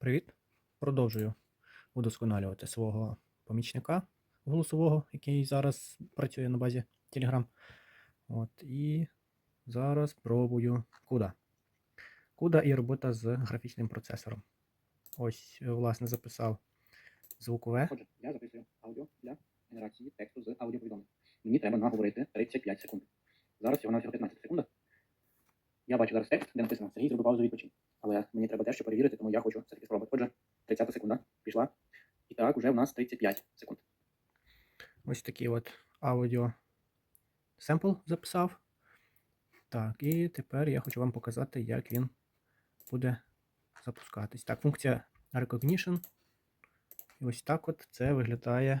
Привіт! Продовжую удосконалювати свого помічника голосового, який зараз працює на базі Telegram. От, і зараз пробую CUDA. CUDA і робота з графічним процесором. Ось, е, власне, записав звукове. Отже, я записую аудіо для генерації тексту з аудіоповідомлень. Мені треба наговорити 35 секунд. Зараз всього навсього 15 секунд. Я бачу зараз текст, де написано Сергій зробив паузу відпочинь. Але мені треба дещо перевірити, тому я хочу все-таки спробувати. Отже, 30 секунда пішла. І так, уже в нас 35 секунд. Ось такий от аудіо семпл записав. Так, і тепер я хочу вам показати, як він буде запускатись. Так, функція Recognition. І ось так от це виглядає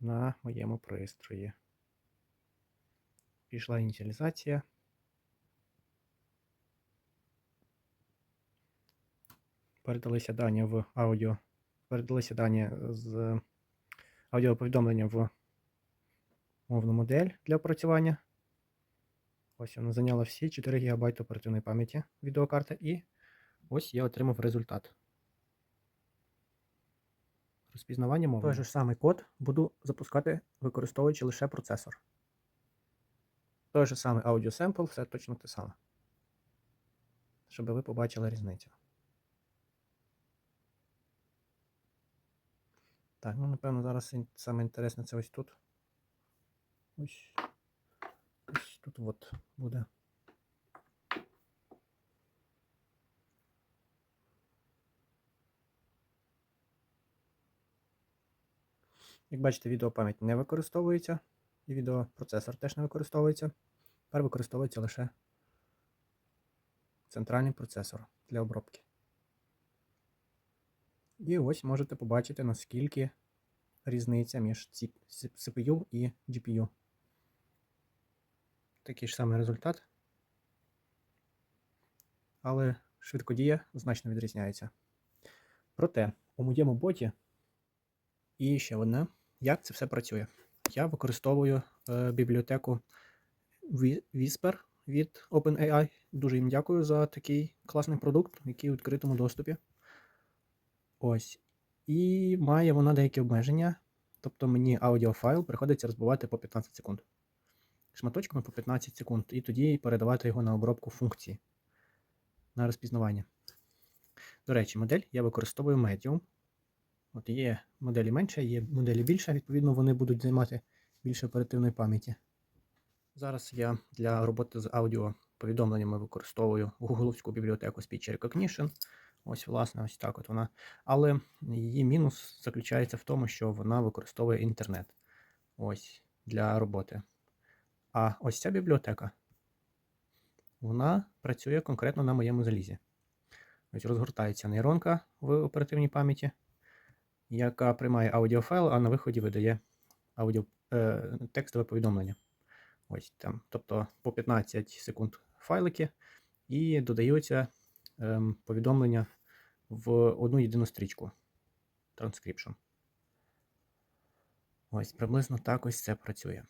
на моєму пристрої. Пішла ініціалізація. Передалися дані в аудіо. Передалися дані з аудіоповідомлення в мовну модель для опрацювання. Ось вона зайняла всі 4 ГБ оперативної пам'яті відеокарти, і ось я отримав результат. Розпізнавання мови. Той же самий код буду запускати, використовуючи лише процесор. Той же самий аудіосемпл, все точно те саме. Щоб ви побачили різницю. Так, ну напевно, зараз саме інтересне це ось тут. Ось. Ось тут от буде. Як бачите, відеопам'ять не використовується, і відеопроцесор теж не використовується. Тепер використовується лише центральний процесор для обробки. І ось можете побачити, наскільки різниця між CPU і GPU. Такий ж самий результат. Але швидкодія значно відрізняється. Проте, у моєму боті і ще одне, як це все працює. Я використовую е, бібліотеку Whi- Whisper від OpenAI. Дуже їм дякую за такий класний продукт, який у відкритому доступі. Ось. І має вона деякі обмеження. Тобто мені аудіофайл приходиться розбивати по 15 секунд. Шматочками по 15 секунд. І тоді передавати його на обробку функції на розпізнавання. До речі, модель я використовую Medium. От є моделі менше, є моделі більше, відповідно, вони будуть займати більше оперативної пам'яті. Зараз я для роботи з аудіоповідомленнями використовую гугловську бібліотеку Speech Recognition. Ось, власне, ось так от вона. Але її мінус заключається в тому, що вона використовує інтернет ось для роботи. А ось ця бібліотека, вона працює конкретно на моєму залізі. Ось розгортається нейронка в оперативній пам'яті, яка приймає аудіофайл, а на виході видає аудіо, е, текстове повідомлення. Ось там. Тобто по 15 секунд файлики, і додаються повідомлення в одну єдину стрічку. Transcription. Ось приблизно так ось це працює.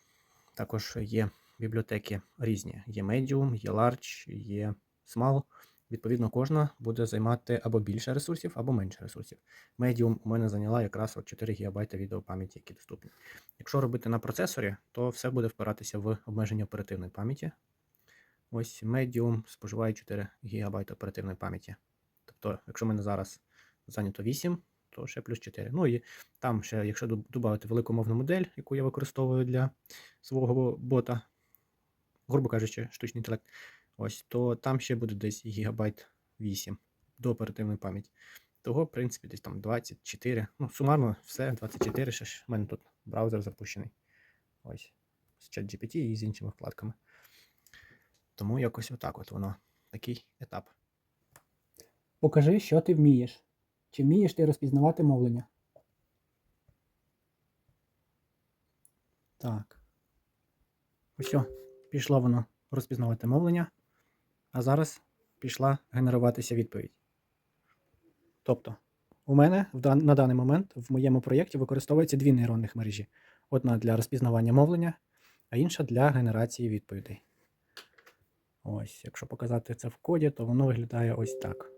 Також є бібліотеки різні. Є Medium, є Large, є Small. Відповідно, кожна буде займати або більше ресурсів, або менше ресурсів. Medium у мене зайняла якраз от 4 ГБ відеопам'яті, які доступні. Якщо робити на процесорі, то все буде впиратися в обмеження оперативної пам'яті. Ось Medium споживає 4 ГБ оперативної пам'яті. Тобто, якщо в мене зараз зайнято 8, то ще плюс 4. Ну і там ще, якщо додати великомовну модель, яку я використовую для свого бота, грубо кажучи, штучний інтелект, ось, то там ще буде десь гігабайт 8 до оперативної пам'яті. Того, в принципі, десь там 24. Ну, сумарно все, 24, ще ж в мене тут браузер запущений. Ось. З ChatGPT і з іншими вкладками. Тому якось отак от воно. Такий етап. Покажи, що ти вмієш. Чи вмієш ти розпізнавати мовлення? Так. Ось, пішло воно розпізнавати мовлення, а зараз пішла генеруватися відповідь. Тобто, у мене на даний момент в моєму проєкті використовується дві нейронних мережі: одна для розпізнавання мовлення, а інша для генерації відповідей. Ось, якщо показати це в коді, то воно виглядає ось так.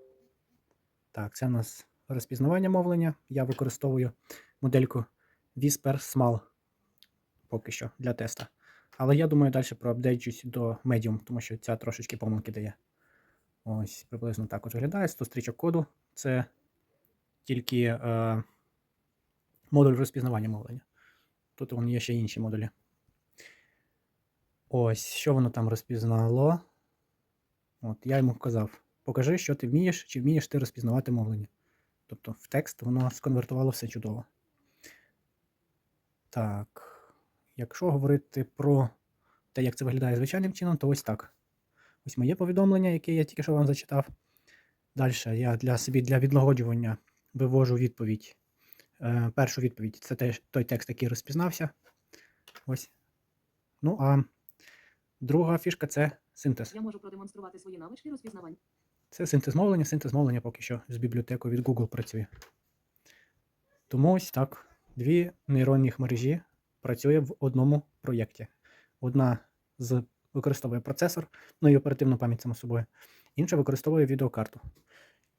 Так, це у нас розпізнавання мовлення. Я використовую модельку Whisper Small поки що для теста. Але я думаю, далі проапдейчусь до Medium, тому що ця трошечки помилки дає. Ось, приблизно так от виглядає. 100 стрічок коду. Це тільки е, модуль розпізнавання мовлення. Тут вон є ще інші модулі. Ось, що воно там розпізнало. От, я йому казав: покажи, що ти вмієш, чи вмієш ти розпізнавати мовлення. Тобто в текст воно сконвертувало все чудово. Так. Якщо говорити про те, як це виглядає звичайним чином, то ось так. Ось моє повідомлення, яке я тільки що вам зачитав. Далі я для собі для відлагоджування вивожу відповідь. Е, першу відповідь це теж той текст, який розпізнався. Ось. Ну а друга фішка це синтез. Я можу продемонструвати свої навички розпізнавань. Це синтез мовлення. Синтез мовлення поки що з бібліотекою від Google працює. Тому ось так. Дві нейронних мережі працює в одному проєкті. Одна з використовує процесор, ну і оперативну пам'ять само собою, інша використовує відеокарту.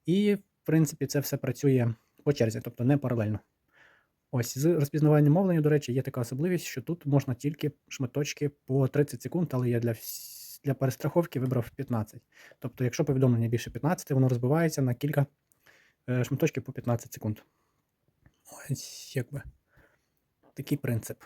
І, в принципі, це все працює по черзі, тобто не паралельно. Ось з розпізнаванням мовлення, до речі, є така особливість, що тут можна тільки шматочки по 30 секунд, але я для, вс- для перестраховки вибрав 15. Тобто, якщо повідомлення більше 15, воно розбивається на кілька е, шматочків по 15 секунд. Ось якби такий принцип.